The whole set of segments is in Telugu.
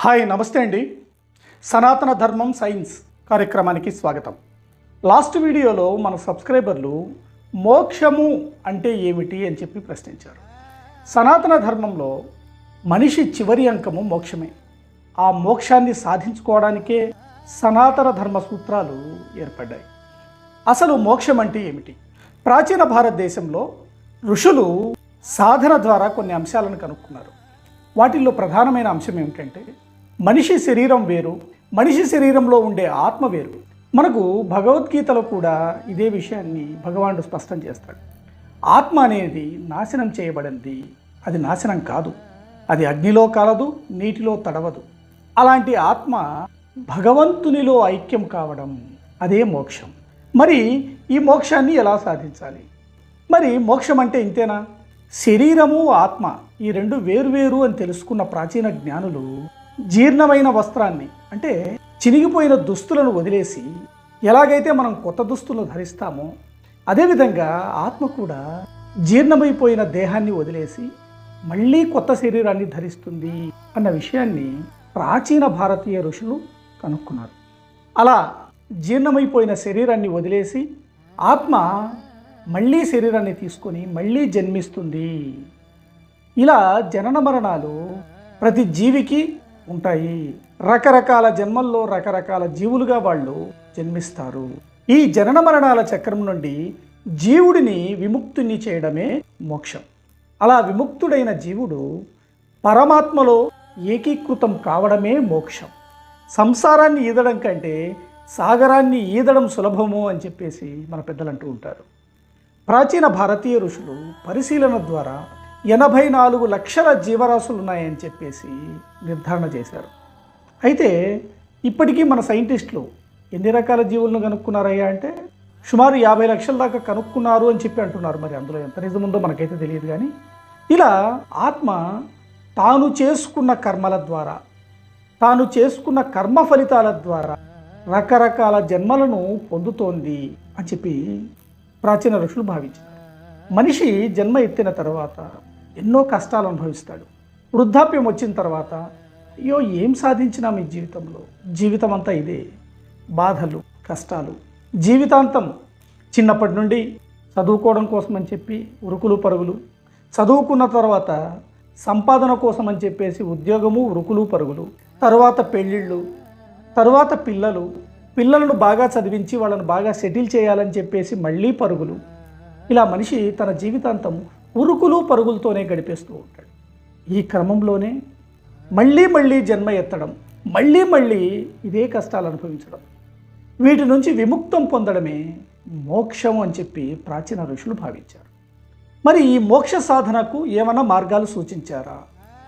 హాయ్ నమస్తే అండి. సనాతన ధర్మం సైన్స్ కార్యక్రమానికి స్వాగతం. లాస్ట్ వీడియోలో మన సబ్స్క్రైబర్లు మోక్షము అంటే ఏమిటి అని చెప్పి ప్రశ్నించారు. సనాతన ధర్మంలో మనిషి చివరి అంకము మోక్షమే. ఆ మోక్షాన్ని సాధించుకోవడానికే సనాతన ధర్మ సూత్రాలు ఏర్పడ్డాయి. అసలు మోక్షం అంటే ఏమిటి? ప్రాచీన భారతదేశంలో ఋషులు సాధన ద్వారా కొన్ని అంశాలను కనుక్కున్నారు. వాటిల్లో ప్రధానమైన అంశం ఏమిటంటే మనిషి శరీరం వేరు మనిషి శరీరంలో ఉండే ఆత్మ వేరు. మనకు భగవద్గీతలో కూడా ఇదే విషయాన్ని భగవానుడు స్పష్టం చేస్తాడు. ఆత్మ అనేది నాశనం చేయబడింది అది నాశనం కాదు. అది అగ్నిలో కాలదు నీటిలో తడవదు. అలాంటి ఆత్మ భగవంతునిలో ఐక్యం కావడం అదే మోక్షం. మరి ఈ మోక్షాన్ని ఎలా సాధించాలి? మరి మోక్షం అంటే ఇంతేనా? శరీరము ఆత్మ ఈ రెండు వేరువేరు అని తెలుసుకున్న ప్రాచీన జ్ఞానులు జీర్ణమైన వస్త్రాన్ని అంటే చినిగిపోయిన దుస్తులను వదిలేసి ఎలాగైతే మనం కొత్త దుస్తులను ధరిస్తామో అదేవిధంగా ఆత్మ కూడా జీర్ణమైపోయిన దేహాన్ని వదిలేసి మళ్ళీ కొత్త శరీరాన్ని ధరిస్తుంది అన్న విషయాన్ని ప్రాచీన భారతీయ ఋషులు కనుక్కున్నారు. అలా జీర్ణమైపోయిన శరీరాన్ని వదిలేసి ఆత్మ మళ్ళీ శరీరాన్ని తీసుకొని మళ్ళీ జన్మిస్తుంది. ఇలా జనన మరణాలు ప్రతి జీవికి ఉంటాయి. రకరకాల జన్మల్లో రకరకాల జీవులుగా వాళ్ళు జన్మిస్తారు. ఈ జనన మరణాల చక్రం నుండి జీవుడిని విముక్తుని చేయడమే మోక్షం. అలా విముక్తుడైన జీవుడు పరమాత్మలో ఏకీకృతం కావడమే మోక్షం. సంసారాన్ని ఈదడం కంటే సాగరాన్ని ఈదడం సులభము అని చెప్పేసి మన పెద్దలు అంటూ ఉంటారు. ప్రాచీన భారతీయ ఋషులు పరిశీలన ద్వారా ఎనభై నాలుగు లక్షల జీవరాశులు ఉన్నాయని చెప్పేసి నిర్ధారణ చేశారు. అయితే ఇప్పటికీ మన సైంటిస్టులు ఎన్ని రకాల జీవులను కనుక్కున్నారయ్యా అంటే సుమారు యాభై లక్షల దాకా కనుక్కున్నారు అని చెప్పి అంటున్నారు. మరి అందులో ఎంత నిజం ఉందో మనకైతే తెలియదు కానీ ఇలా ఆత్మ తాను చేసుకున్న కర్మల ద్వారా తాను చేసుకున్న కర్మ ఫలితాల ద్వారా రకరకాల జన్మలను పొందుతోంది అని చెప్పి ప్రాచీన ఋషులు భావించారు. మనిషి జన్మ ఎత్తిన తర్వాత ఎన్నో కష్టాలు అనుభవిస్తాడు. వృద్ధాప్యం వచ్చిన తర్వాత అయ్యో ఏం సాధించినా మీ జీవితంలో? జీవితం అంతా ఇదే. బాధలు కష్టాలు జీవితాంతం. చిన్నప్పటి నుండి చదువుకోవడం కోసం అని చెప్పి ఉరుకులు పరుగులు చదువుకున్న తర్వాత సంపాదన కోసం అని చెప్పేసి ఉద్యోగము ఉరుకులు పరుగులు తర్వాత పెళ్ళిళ్ళు తరువాత పిల్లలు పిల్లలను బాగా చదివించి వాళ్ళను బాగా సెటిల్ చేయాలని చెప్పేసి మళ్ళీ పరుగులు. ఇలా మనిషి తన జీవితాంతం ఉరుకులు పరుగులతోనే గడిపేస్తూ ఉంటాడు. ఈ క్రమంలోనే మళ్ళీ మళ్ళీ జన్మ ఎత్తడం మళ్ళీ మళ్ళీ ఇదే కష్టాలు అనుభవించడం వీటి నుంచి విముక్తం పొందడమే మోక్షం అని చెప్పి ప్రాచీన ఋషులు భావించారు. మరి ఈ మోక్ష సాధనకు ఏమైనా మార్గాలు సూచించారా?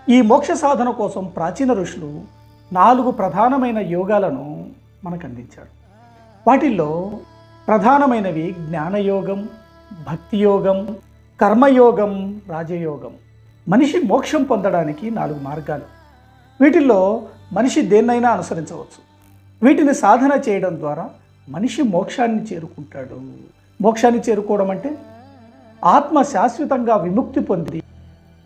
ఈ మోక్ష సాధన కోసం ప్రాచీన ఋషులు నాలుగు ప్రధానమైన యోగాలను మనకు అందించారు. వాటిల్లో ప్రధానమైనవి జ్ఞానయోగం భక్తియోగం కర్మయోగం రాజయోగం. మనిషి మోక్షం పొందడానికి నాలుగు మార్గాలు. వీటిల్లో మనిషి దేన్నైనా అనుసరించవచ్చు. వీటిని సాధన చేయడం ద్వారా మనిషి మోక్షాన్ని చేరుకుంటాడు. మోక్షాన్ని చేరుకోవడం అంటే ఆత్మ శాశ్వతంగా విముక్తి పొంది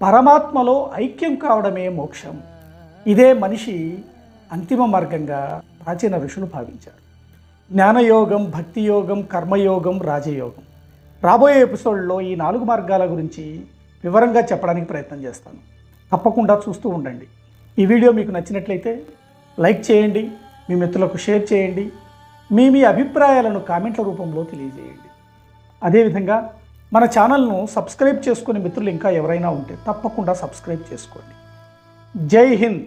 పరమాత్మలో ఐక్యం కావడమే మోక్షం. ఇదే మనిషి అంతిమ మార్గంగా ప్రాచీన ఋషులు భావించారు. జ్ఞానయోగం భక్తియోగం కర్మయోగం రాజయోగం. రాబోయే ఎపిసోడ్లో ఈ నాలుగు మార్గాల గురించి వివరంగా చెప్పడానికి ప్రయత్నం చేస్తాను. తప్పకుండా చూస్తూ ఉండండి. ఈ వీడియో మీకు నచ్చినట్లయితే లైక్ చేయండి మీ మిత్రులకు షేర్ చేయండి మీ మీ అభిప్రాయాలను కామెంట్ల రూపంలో తెలియజేయండి. అదేవిధంగా మన ఛానల్ను సబ్స్క్రైబ్ చేసుకునే మిత్రులు ఇంకా ఎవరైనా ఉంటే తప్పకుండా సబ్స్క్రైబ్ చేసుకోండి. జై హింద్!